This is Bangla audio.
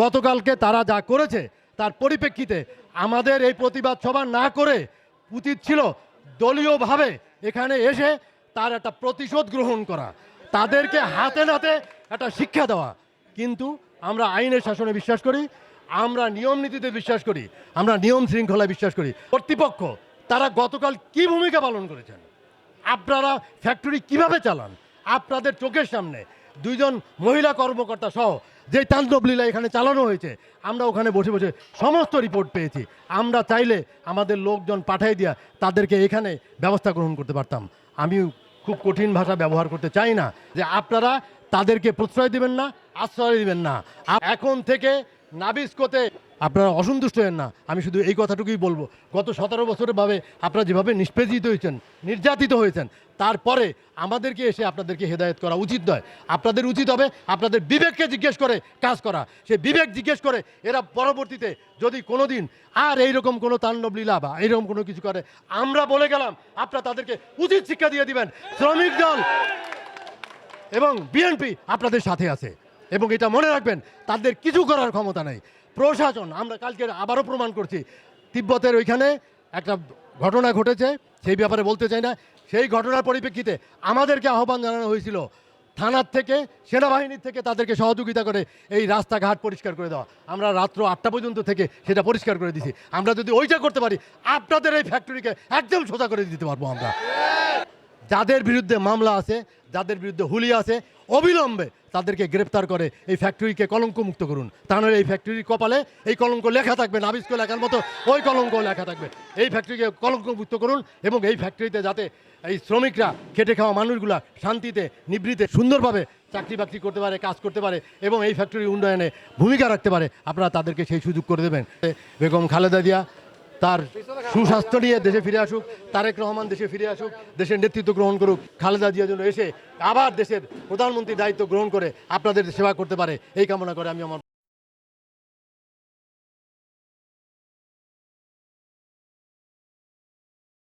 গতকালকে তারা যা করেছে তার পরিপ্রেক্ষিতে আমাদের এই প্রতিবাদ সভা না করে উচিত ছিল দলীয়ভাবে এখানে এসে তার একটা প্রতিশোধ গ্রহণ করা, তাদেরকে হাতে নাতে একটা শিক্ষা দেওয়া। কিন্তু আমরা আইনের শাসনে বিশ্বাস করি, আমরা নিয়ম নীতিতে বিশ্বাস করি, আমরা নিয়ম শৃঙ্খলায় বিশ্বাস করি। কর্তৃপক্ষ, তারা গতকাল কি ভূমিকা পালন করেছেন? আপনারা ফ্যাক্টরি কীভাবে চালান? আপনাদের চোখের সামনে দুইজন মহিলা কর্মকর্তা সহ যে তাণ্ডব লীলা এখানে চালানো হয়েছে, আমরা ওখানে বসে বসে সমস্ত রিপোর্ট পেয়েছি। আমরা চাইলে আমাদের লোকজন পাঠাই দিয়া তাদেরকে এখানে ব্যবস্থা গ্রহণ করতে পারতাম। আমি খুব কঠিন ভাষা ব্যবহার করতে চাই না যে আপনারা তাদেরকে প্রশ্রয় দিবেন না, আশ্রয় দিবেন না। এখন থেকে নাবিস্কোতে আপনারা অসন্তুষ্ট হন না। আমি শুধু এই কথাটুকুই বলব। গত সতেরো বছরের ভাবে আপনারা যেভাবে নিষ্পেষিত হয়েছেন, নির্যাতিত হয়েছেন, তারপরে আমাদেরকে এসে আপনাদেরকে হেদায়েত করা উচিত নয়। আপনাদের উচিত হবে আপনাদের বিবেককে জিজ্ঞেস করে কাজ করা। সে বিবেক জিজ্ঞেস করে এরা পরবর্তীতে যদি কোনো দিন আর এইরকম কোনো তাণ্ডব লীলা বা এইরকম কোনো কিছু করে, আমরা বলে গেলাম, আপনারা তাদেরকে উচিত শিক্ষা দিয়ে দিবেন। শ্রমিক দল এবং বিএনপি আপনাদের সাথে আছে এবং এটা মনে রাখবেন, তাদের কিছু করার ক্ষমতা নেই। প্রশাসন, আমরা কালকে আবারও প্রমাণ করছি, তিব্বতের ওইখানে একটা ঘটনা ঘটেছে, সেই ব্যাপারে বলতে চাই না। সেই ঘটনার পরিপ্রেক্ষিতে আমাদেরকে আহ্বান জানানো হয়েছিল থানার থেকে, সেনাবাহিনীর থেকে তাদেরকে সহযোগিতা করে এই রাস্তাঘাট পরিষ্কার করে দেওয়া। আমরা রাত্র আটটা পর্যন্ত থেকে সেটা পরিষ্কার করে দিছি। আমরা যদি ওইটা করতে পারি, আপনাদের এই ফ্যাক্টরিকে একদম সোজা করে দিতে পারব আমরা। যাদের বিরুদ্ধে মামলা আছে, যাদের বিরুদ্ধে হুলি আছে, অবিলম্বে তাদেরকে গ্রেপ্তার করে এই ফ্যাক্টরিকে কলঙ্ক মুক্ত করুন। তা নাহলে এই ফ্যাক্টরির কপালে এই কলঙ্ক লেখা থাকবে নাবিস্ক লেখার মতো ওই কলঙ্ক লেখা থাকবে। এই ফ্যাক্টরিকে কলঙ্ক মুক্ত করুন এবং এই ফ্যাক্টরিতে যাতে এই শ্রমিকরা খেটে খাওয়া মানুষগুলা শান্তিতে নিবৃতে সুন্দরভাবে চাকরি বাকরি করতে পারে, কাজ করতে পারে এবং এই ফ্যাক্টরির উন্নয়নে ভূমিকা রাখতে পারে, আপনারা তাদেরকে সেই সুযোগ করে দেবেন। বেগম খালেদা জিয়া তার সুস্বাস্থ্য নিয়ে দেশে ফিরে আসুক, তারেক রহমান দেশে ফিরে আসুক, দেশের নেতৃত্ব গ্রহণ করুক, খালেদা জিয়া জন্য এসে আবার দেশের প্রধানমন্ত্রী দায়িত্ব গ্রহণ করে আপনাদের সেবা করতে পারে, এই কামনা করে আমি আমার